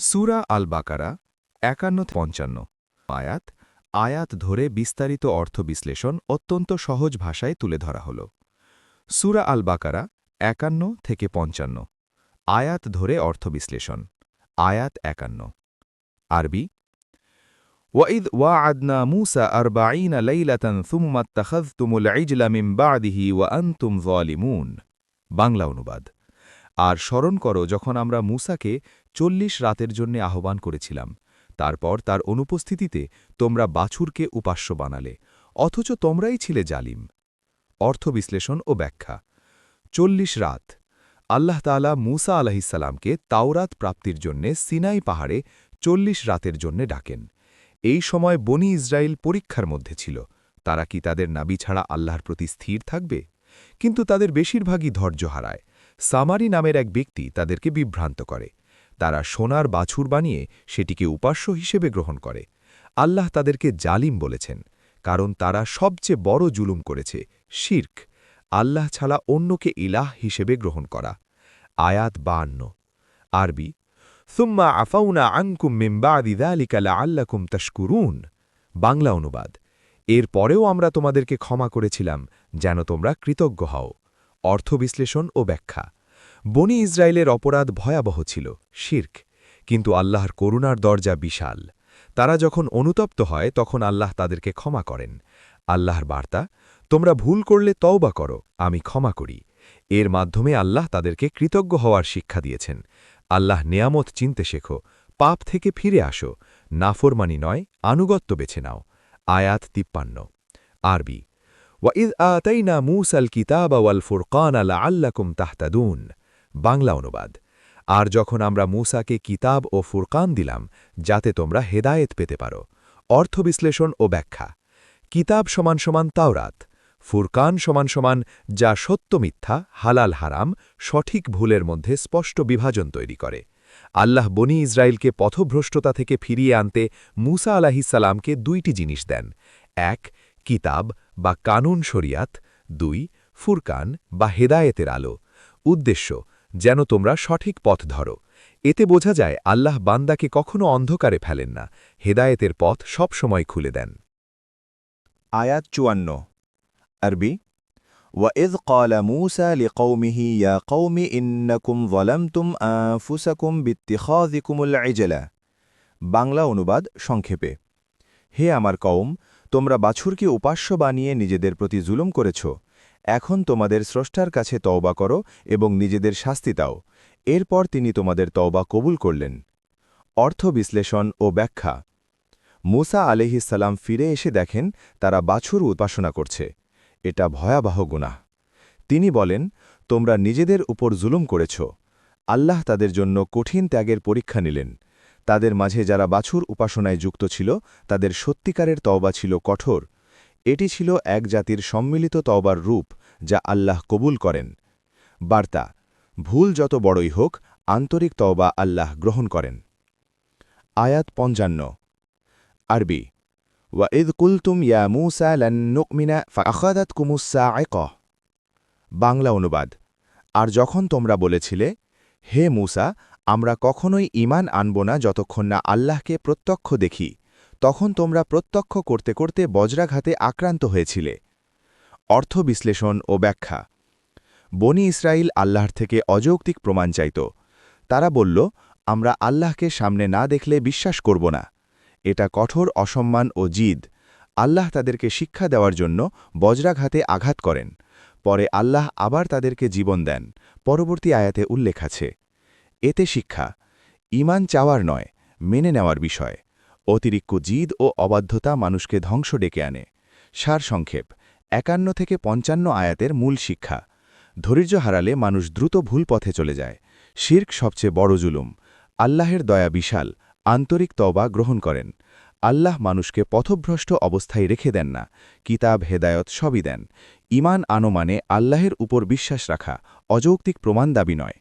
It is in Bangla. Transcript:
সুরা আল বাকারা একান্ন পঞ্চান্ন। আয়াত আয়াত ধরে বিস্তারিত অর্থ বিশ্লেষণ অত্যন্ত সহজ ভাষায় তুলে ধরা হল। সুরা আল বাকারা একান্ন থেকে পঞ্চান্ন। আয়াত ধরে অর্থ বিশ্লেষণ। আয়াত একান্ন। আরবি وَإِذْ وَعَدْنَا مُوسَى أَرْبَعِينَ لَيْلَةً ثُمَّ اتَّخَذْتُمُ الْعِجْلَ مِنْ بَعْدِهِ وَأَنْتُمْ ظَالِمُونَ বাংলা অনুবাদ। আর স্মরণ করো, যখন আমরা মূসাকে চল্লিশ রাতের জন্য আহ্বান করেছিলাম। তারপর তার অনুপস্থিতিতে তোমরা বাছুরকে উপাস্য বানালে, অথচ তোমরাই ছিলে জালিম। অর্থ বিশ্লেষণ ও ব্যাখ্যা। চল্লিশ রাত। আল্লাহ তালা মুসা আলাহিসাল্লামকে তাওরাত প্রাপ্তির জন্যে সিনাই পাহাড়ে চল্লিশ রাতের জন্যে ডাকেন। এই সময় বনি ইসরায়েল পরীক্ষার মধ্যে ছিল। তারা কি তাদের নাবি ছাড়া আল্লাহর প্রতি স্থির থাকবে? কিন্তু তাদের বেশিরভাগই ধৈর্য হারায়। সামারি নামের এক ব্যক্তি তাদেরকে বিভ্রান্ত করে। তারা সোনার বাছুর বানিয়ে সেটিকে উপাস্য হিসেবে গ্রহণ করে। আল্লাহ তাদেরকে জালিম বলেছেন, কারণ তারা সবচেয়ে বড় জুলুম করেছে, শির্ক। আল্লাহ ছাড়া অন্যকে ইলাহ হিসেবে গ্রহণ করা। আয়াত বান্ন আরবি, সুম্মা আফাউনা আঙ্কুম মিম্বাদি দালিকা আল্লাকুম তস্কুরুন বাংলা অনুবাদ, এর পরেও আমরা তোমাদেরকে ক্ষমা করেছিলাম, যেন তোমরা কৃতজ্ঞ হও। অর্থ বিশ্লেষণ ও ব্যাখ্যা বনি ইসরায়েলের অপরাধ ভয়াবহ ছিল, শির্ক। কিন্তু আল্লাহর করুণার দরজা বিশাল। তারা যখন অনুতপ্ত হয়, তখন আল্লাহ তাদেরকে ক্ষমা করেন। আল্লাহর বার্তা, তোমরা ভুল করলে তওবা করো, আমি ক্ষমা করি। এর মাধ্যমে আল্লাহ তাদেরকে কৃতজ্ঞ হওয়ার শিক্ষা দিয়েছেন। আল্লাহ নেয়ামত চিনতে শেখো, পাপ থেকে ফিরে আসো, নাফরমানি নয়, আনুগত্য বেছে নাও। আয়াত তিপ্পান্ন। আরবি ওয়াইদ আতাইনা মুসাল কিতাব ওয়াল ফুরকান আল্লাকুম তাহতাদুন। বাংলা অনুবাদ। আর যখন আমরা মূসাকে কিতাব ও ফুরকান দিলাম, যাতে তোমরা হেদায়েত পেতে পারো। অর্থ বিশ্লেষণ ও ব্যাখ্যা। কিতাব সমান সমান তাওরাত, ফুরকান সমান সমান যা সত্য মিথ্যা, হালাল হারাম, সঠিক ভুলের মধ্যে স্পষ্ট বিভাজন তৈরি করে। আল্লাহ বনি ইসরায়েলকে পথভ্রষ্টতা থেকে ফিরিয়ে আনতে মুসা আলাহিসাল্লামকে দুইটি জিনিস দেন। এক, কিতাব বা কানুন শরিয়াত। দুই, ফুরকান বা হেদায়েতের আলো। উদ্দেশ্য যেন তোমরা সঠিক পথ ধরো এতে বোঝা যায় আল্লাহ বান্দাকে কখনো অন্ধকারে ফেলেন না হেদায়েতের পথ সব সময় খুলে দেন আয়াত চুয়ান্ন আরবি وإذ قال موسى لقومه يا قوم إنكم ظلمتم أنفسكم باتخاذكم العجلة বাংলা অনুবাদ সংক্ষেপে হে আমার কওম তোমরা বাছুরকে উপাস্য বানিয়ে নিজেদের প্রতি জুলুম করেছ এখন তোমাদের স্রষ্টার কাছে তওবা করো এবং নিজেদের শাস্তি দাও। এরপর তিনি তোমাদের তওবা কবুল করলেন। অর্থ বিশ্লেষণ ও ব্যাখ্যা। মুসা আলিহিসাল্লাম ফিরে এসে দেখেন তারা বাছুর উপাসনা করছে। এটা ভয়াবহ গুনাহ। তিনি বলেন, তোমরা নিজেদের উপর জুলুম করেছ। আল্লাহ তাদের জন্য কঠিন ত্যাগের পরীক্ষা নিলেন। তাদের মাঝে যারা বাছুর উপাসনায় যুক্ত ছিল, তাদের সত্যিকারের তওবা ছিল কঠোর। এটি ছিল এক জাতির সম্মিলিত তওবার রূপ যা আল্লাহ কবুল করেন। বার্তা, ভুল যত বড়ই হোক, আন্তরিক তওবা আল্লাহ গ্রহণ করেন। আয়াত পঞ্চান্ন। আরবি ওয়াইদ কুলতুম ইয়া মুসা লন্নুকমিনা ফাখাদাত কুমুসা আয়ক বাংলা অনুবাদ, আর যখন তোমরা বলেছিলে, হে মুসা, আমরা কখনোই ইমান আনব না যতক্ষণ না আল্লাহকে প্রত্যক্ষ দেখি তখন তোমরা প্রত্যক্ষ করতে করতে বজ্রাঘাতে আক্রান্ত হয়েছিলে। অর্থ বিশ্লেষণ ও ব্যাখ্যা। বনি ইসরায়েল আল্লাহর থেকে অযৌক্তিক প্রমাণ চাইত। তারা বলল, আমরা আল্লাহকে সামনে না দেখলে বিশ্বাস করব না। এটা কঠোর অসম্মান ও জিদ। আল্লাহ তাদেরকে শিক্ষা দেওয়ার জন্য বজ্রাঘাতে আঘাত করেন। পরে আল্লাহ আবার তাদেরকে জীবন দেন। পরবর্তী আয়াতে উল্লেখ আছে। এতে শিক্ষা ইমান চাওয়ার নয়, মেনে নেওয়ার বিষয়। অতিরিক্ত জিদ ও অবাধ্যতা মানুষকে ধ্বংস ডেকে আনে। সারসংক্ষেপ একান্ন থেকে পঞ্চান্ন আয়াতের মূল শিক্ষা। ধৈর্য হারালে মানুষ দ্রুত ভুল পথে চলে যায়। শির্ক সবচেয়ে বড় জুলুম। আল্লাহের দয়া বিশাল, আন্তরিক তবা গ্রহণ করেন। আল্লাহ মানুষকে পথভ্রষ্ট অবস্থায় রেখে দেন না, কিতাব, হেদায়ত সবই দেন। ইমান আনো মানে আল্লাহের উপর বিশ্বাস রাখা অযৌক্তিক প্রমাণ দাবি নয়।